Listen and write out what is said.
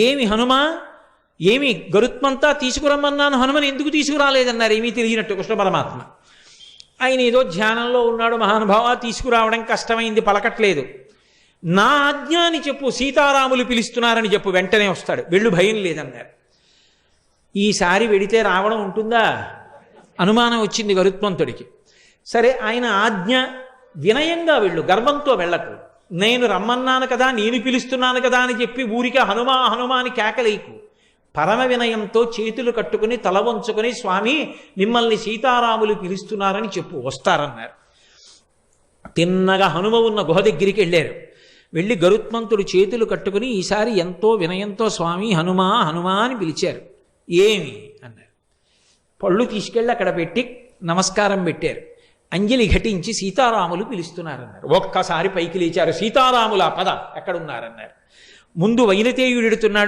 ఏమి హనుమా? ఏమి గరుత్మంతా తీసుకురమ్మన్నాను? హనుమని ఎందుకు తీసుకురాలేదన్నారు? ఏమీ తెలియనట్టు కృష్ణ పరమాత్మ. ఆయన ఏదో ధ్యానంలో ఉన్నాడు మహానుభావ తీసుకురావడం కష్టమైంది పలకట్లేదు. నా ఆజ్ఞాని చెప్పు సీతారాములు పిలుస్తున్నారని చెప్పు వెంటనే వస్తాడు. వెళ్ళు భయం లేదన్నారు. ఈసారి వెడితే రావడం ఉంటుందా? అనుమానం వచ్చింది గరుత్మంతుడికి. సరే ఆయన ఆజ్ఞ వినయంగా వెళ్ళు గర్వంతో వెళ్ళకు. నేను రమ్మన్నాను కదా నేను పిలుస్తున్నాను కదా అని చెప్పి ఊరికే హనుమా హనుమా అని కేకలేకు. పరమ వినయంతో చేతులు కట్టుకుని తల వంచుకొని స్వామి మిమ్మల్ని సీతారాములు పిలుస్తున్నారని చెప్పు వస్తారన్నారు. తిన్నగా హనుమ ఉన్న గుహ దగ్గరికి వెళ్ళారు. వెళ్ళి గరుత్మంతుడు చేతులు కట్టుకుని ఈసారి ఎంతో వినయంతో స్వామి హనుమా హనుమా అని పిలిచారు. ఏమి? అన్నారు. పళ్ళు తీసుకెళ్ళి అక్కడ పెట్టి నమస్కారం పెట్టారు. అంజలి ఘటించి సీతారాములు పిలుస్తున్నారన్నారు. ఒక్కసారి పైకి లేచారు. సీతారాముల పద ఎక్కడున్నారన్నారు. ముందు వైనతేయుడెడుతున్నాడు